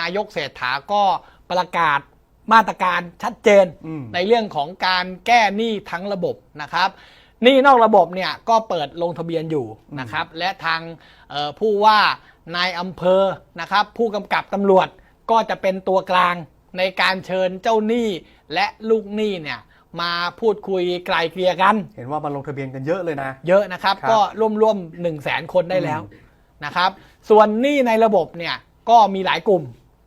นายกเศรษฐาก็ประกาศมาตรการชัดเจนอืมในเรื่องของการแก้หนี้ทั้งระบบนะครับหนี้นอกระบบเนี่ยก็เปิดลงทะเบียนอยู่นะครับและทางเอ่อผู้ว่านายอำเภอนะครับผู้กำกับตำรวจก็จะเป็นตัวกลางในการเชิญเจ้าหนี้และลูกหนี้เนี่ยมาพูดคุยไกลเกลี่ยกัน เห็นว่ามาลงทะเบียนกันเยอะเลยนะ เยอะนะครับครับก็ร่วมๆ1 0 0 0 0แสนคนได้แล้วอืมนะครับ ส่วนหนี้ในระบบเนี่ย ก็มีหลายกลุ่ม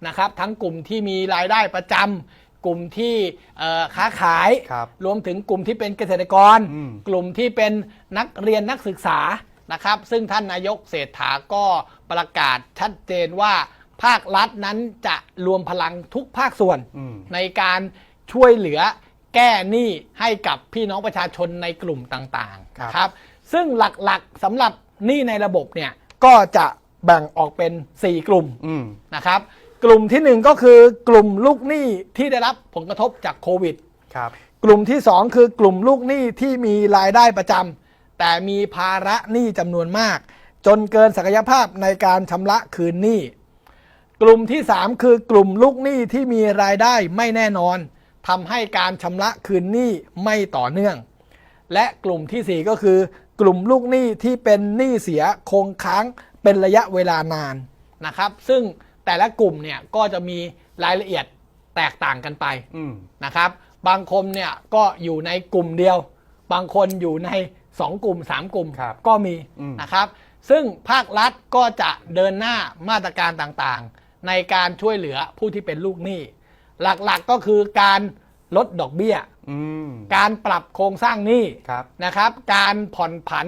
นะครับ ทั้งกลุ่มที่มีรายได้ประจำกลุ่มที่เอ่อค้าขาย ครับ รวมถึงกลุ่มที่เป็นเกษตรกร อืม กลุ่มที่เป็นนักเรียนนักศึกษานะครับ ซึ่งท่านนายกเศรษฐาก็ประกาศชัดเจนว่าภาครัฐนั้นจะรวมพลังทุกภาคส่วน อืม ในการช่วยเหลือแก้หนี้ให้กับพี่น้องประชาชนในกลุ่มต่างๆครับ นะครับ ซึ่งหลักๆสำหรับหนี้ในระบบเนี่ยก็จะ แบ่งออกเป็น 4 กลุ่มอืมนะครับ กลุ่มทีหนึ่1 ก็คือกลุ่มลูกหนี้ที่ได้รับผลกระทบจากโควิด ครับ กลุ่มที่ 2 คือกลุ่มลูกหนี้ที่มีรายได้ประจำแต่มีภาระหนี้จำนวนมาก จนเกินศักยภาพในการชำระคืนหนี้ กลุ่มที่ 3 คือกลุ่มลูกหนี้ที่มีรายได้ไม่แน่นอนทำให้การชำระคืนหนี้ไม่ต่อเนื่อง และกลุ่มทีสี่4 ก็คือ กลุ่มลูกหนี้ที่เป็นหนี้เสียคงค้าง เป็นระยะเวลานานนะครับ ซึ่งแต่ละกลุ่มเนี่ยก็จะมีรายละเอียดแตกต่างกันไปอืมนะครับ บางคนเนี่ยก็อยู่ในกลุ่มเดียว บางคนอยู่ใน 2 กลุ่ม 3 กลุ่มครับก็มีอืมนะครับ ซึ่งภาครัฐก็จะเดินหน้ามาตรการต่างๆ ในการช่วยเหลือผู้ที่เป็นลูกหนี้ หลักๆก็คือการลดดอกเบี้ยอืมการปรับโครงสร้างหนี้ครับนะครับ การผ่อนผัน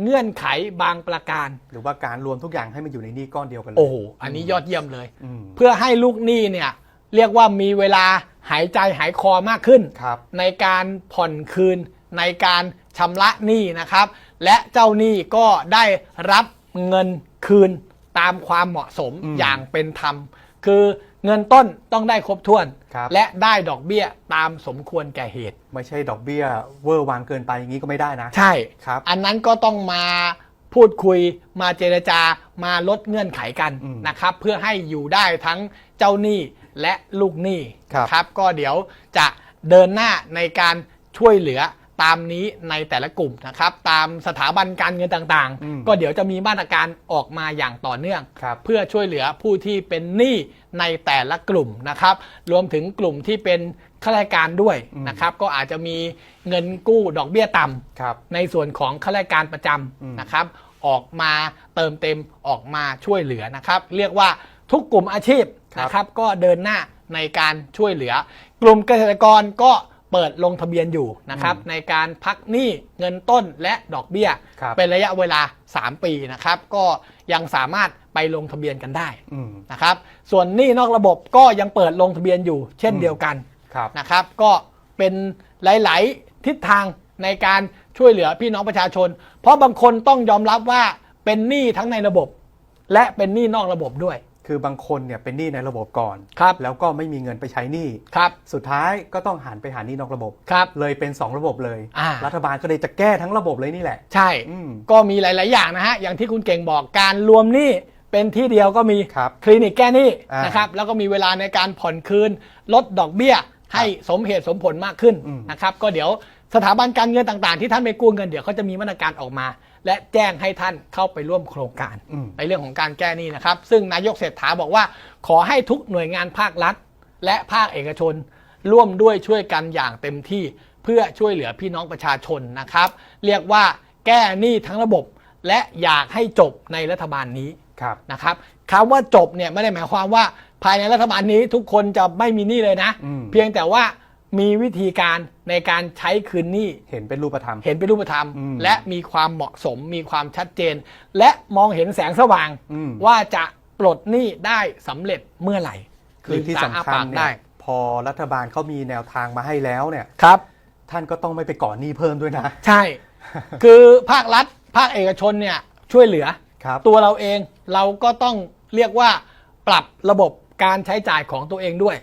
เงื่อนไขบางประการ หรือว่าการรวมทุกอย่างให้มันอยู่ในหนี้ก้อนเดียวกันเลย โอ้โหอันนี้ยอดเยี่ยมเลย อืม เพื่อให้ลูกหนี้เนี่ยเรียกว่ามีเวลาหายใจหายคอมากขึ้น ครับ ในการผ่อนคืนในการชำระหนี้นะครับ และเจ้าหนี้ก็ได้รับเงินคืนตามความเหมาะสมอืม อย่างเป็นธรรม คือ เงินต้นต้องได้ครบถ้วน ครับ และได้ดอกเบี้ยตามสมควรแก่เหตุ ไม่ใช่ดอกเบี้ยเวอร์วางเกินไปอย่างนี้ก็ไม่ได้นะ ใช่ ครับ อันนั้นก็ต้องมาพูดคุยมาเจรจามาลดเงื่อนไขกันอืมนะครับ เพื่อให้อยู่ได้ทั้งเจ้าหนี้และลูกหนี้ครับ ครับ ก็เดี๋ยวจะเดินหน้าในการช่วยเหลือ ตามนี้ในแต่ละกลุ่มนะครับ ตามสถาบันการเงินต่างอืม ๆ ก็เดี๋ยวจะมีมาตรการออกมาอย่างต่อเนื่อง ครับ เพื่อช่วยเหลือผู้ที่เป็นหนี้ในแต่ละกลุ่มนะครับ รวมถึงกลุ่มที่เป็นข้าราชการด้วยอืม นะครับ ก็อาจจะมีเงินกู้ดอกเบี้ยต่ำครับ ในส่วนของข้าราชการประจอืมำนะครับ ออกมาเติมเต็มออกมาช่วยเหลือนะครับ เรียกว่าทุกกลุ่มอาชีพนะครับ ก็เดินหน้าในการช่วยเหลือ กลุ่มเกษตรกรก็ เปิดลงทะเบียนอยู่นะครับในการพักหนี้เงินต้นและดอกเบี้ยครับเป็นระยะเวลา 3 ปีนะครับ ก็ยังสามารถไปลงทะเบียนกันได้อืมนะครับ ส่วนหนี้นอกระบบก็ยังเปิดลงทะเบียนอยู่ เช่นอืมเดียวกันครับนะครับ ก็เป็นหลาย ๆ ทิศทางในการช่วยเหลือพี่น้องประชาชน เพราะบางคนต้องยอมรับว่าเป็นหนี้ทั้งในระบบ และเป็นหนี้นอกระบบด้วย คือบางคนเนี่ยเป็นหนี้ในระบบก่อน ครับแล้วก็ไม่มีเงินไปใช้หนี้ ครับ สุดท้ายก็ต้องหันไปหาหนี้นอกระบบ ครับ เลยเป็น 2 ระบบเลย อ่า รัฐบาลก็เลยจะแก้ทั้งระบบเลยนี่แหละ ใช่ อืม ก็มีหลาย ๆ อย่างนะฮะ อย่างที่คุณเก่งบอกการรวมหนี้เป็นที่เดียวก็มีครับคลินิกแก้หนี้อ่านนะครับ แล้วก็มีเวลาในการผ่อนคืน ลดดอกเบี้ย ให้สมเหตุสมผลมากขึ้นอืม นะครับ ก็เดี๋ยว สถาบันการเงินต่างๆ ที่ท่านไปกู้เงินเดี๋ยวเขาจะมีมาตรการออกมา และแจ้งให้ท่านเข้าไปร่วมโครงการอืมในเรื่องของการแก้หนี้นะครับ ซึ่งนายกเศรษฐาบอกว่า ขอให้ทุกหน่วยงานภาครัฐ และภาคเอกชน ร่วมด้วยช่วยกันอย่างเต็มที่เพื่อช่วยเหลือพี่น้องประชาชนนะครับ เรียกว่าแก้หนี้ทั้งระบบ และอยากให้จบในรัฐบาลนี้ครับนะครับคำว่าจบเนี่ยไม่ได้หมายความว่าภายในรัฐบาลนี้ทุกคนจะไม่มีหนี้เลยนะอืมเพียงแต่ว่า มีวิธีการในการใช้คืนหนี้ เห็นเป็นรูปธรรม เห็นเป็นรูปธรรม อืมและมีความเหมาะสม มีความชัดเจน และมองเห็นแสงสว่าง อืม ว่าจะปลดหนี้ได้สำเร็จเมื่อไหร่คือที่ลืมตาสำอ้าคัญปากเนี่ได้ยพอรัฐบาลเขามีแนวทางมาให้แล้วเนี่ย ครับ ท่านก็ต้องไม่ไปก่อนหนี้เพิ่มด้วยนะ ใช่ คือภาครัฐ ภาคเอกชนเนี่ยช่วยเหลือ ครับ ตัวเราเองเราก็ต้องเรียกว่าปรับระบบการใช้จ่ายของตัวเองด้วย